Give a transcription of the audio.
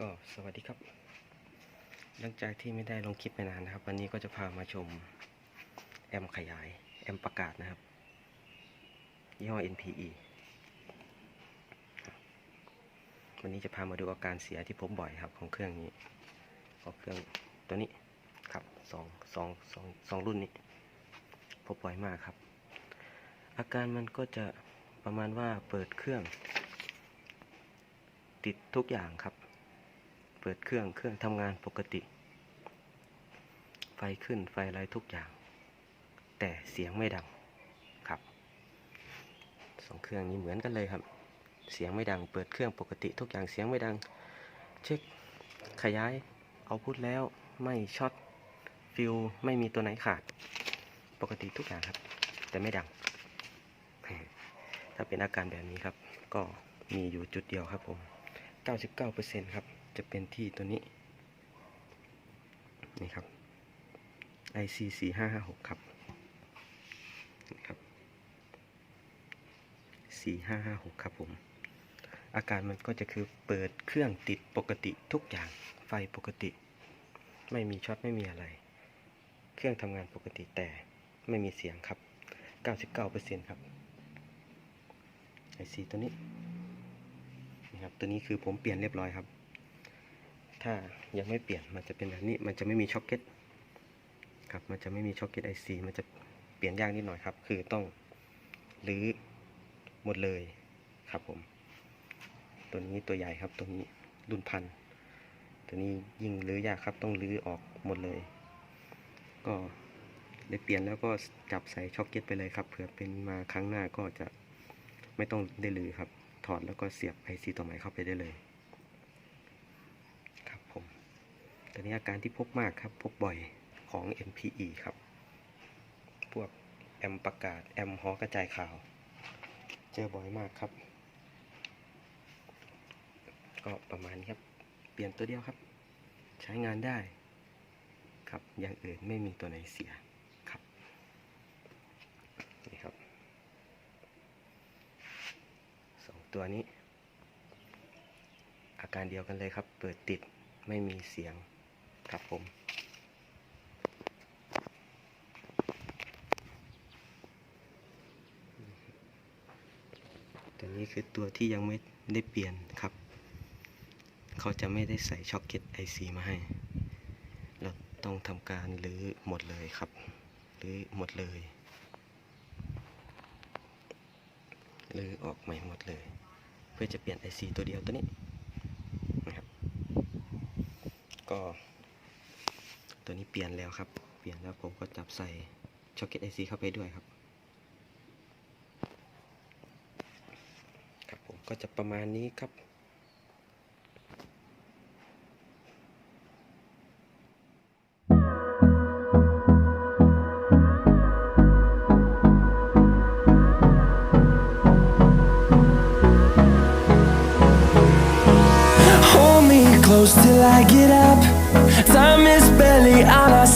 ก็สวัสดีครับ หลังจากที่ไม่ได้ลงคลิปไปนานนะครับ วันนี้ก็จะพามาชม แอมขยาย แอมประกาศนะครับ ยี่ห้อ NPE วันนี้จะพามาดูอาการเสียที่พบบ่อยครับ ของเครื่องนี้ของเครื่องตัวนี้ครับสองสองสองสองรุ่นนี้พบบ่อยมากครับ อาการมันก็จะประมาณว่าเปิดเครื่อง ติดทุกอย่างครับ เปิดเครื่องเครื่องทำงานปกติ ไฟขึ้นไฟอะไรทุกอย่าง แต่เสียงไม่ดังครับสองเครื่องนี้เหมือนกันเลยครับ เสียงไม่ดัง เปิดเครื่องปกติ ทุกอย่างเสียงไม่ดัง เช็คขยายเอาพุทแล้วไม่ช็อตฟิลไม่มีตัวไหนขาด ปกติทุกอย่างครับ แต่ไม่ดัง ถ้าเป็นอาการแบบนี้ครับ ก็มีอยู่จุดเดียวครับผม 99%ครับ จะเป็นที่ตัวนี้ นี่ครับ IC 4556ครับนี่ครับ 4556 ครับผม อาการมันก็จะคือเปิดเครื่องติดปกติทุกอย่าง ไฟปกติ ไม่มีช็อตไม่มีอะไร เครื่องทำงานปกติแต่ไม่มีเสียงครับ 99%ครับ IC ตัวนี้นี่ครับตัวนี้คือผมเปลี่ยนเรียบร้อยครับ ถ้ายังไม่เปลี่ยนมันจะเป็นแบบนี้ มันจะไม่มีช็อคเก็ตครับ มันจะไม่มีช็อคเก็ตไอซีมันจะเปลี่ยนยากนิดหน่อยครับ คือต้องรื้อหมดเลยครับผม ตัวนี้ตัวใหญ่ครับ ตัวนี้รุ่นพัน ตัวนี้ยิ่งรื้อยากครับ ต้องรื้อออกหมดเลย ก็เลยเปลี่ยนแล้วก็จับใส่ช็อคเก็ตไปเลยครับ เผื่อเป็นมาครั้งหน้าก็จะไม่ต้องได้รื้อครับ ถอดแล้วก็เสียบ IC ต่อใหม่เข้าไปได้เลย ครับผม ตัวนี้อาการที่พบมากครับ พบบ่อยของ NPE ครับ พวกแอมประกาศ แอมฮอกระจายข่าว เจอบ่อยมากครับ ก็ประมาณนี้ครับ เปลี่ยนตัวเดียวครับ ใช้งานได้ครับ อย่างอื่นไม่มีตัวไหนเสียครับ นี่ครับสองตัวนี้ อาการเดียวกันเลยครับ เปิดติดไม่มีเสียง ครับผมตัวนี้คือตัวที่ยังไม่ได้เปลี่ยนครับ เขาจะไม่ได้ใส่ช็อคเก็ตไอซีมาให้ เราต้องทำการรื้อหมดเลยครับรื้อหมดเลยรื้อออกใหม่หมดเลย เพื่อจะเปลี่ยน IC ตัวเดียวตัวนี้นะครับก็ ตัวนี้เปลี่ยนแล้วครับ เปลี่ยนแล้วผมก็จับใส่ช็อคเก็ต IC เข้าไปด้วยครับ ครับผมก็จะประมาณนี้ครับ till I get up. Time is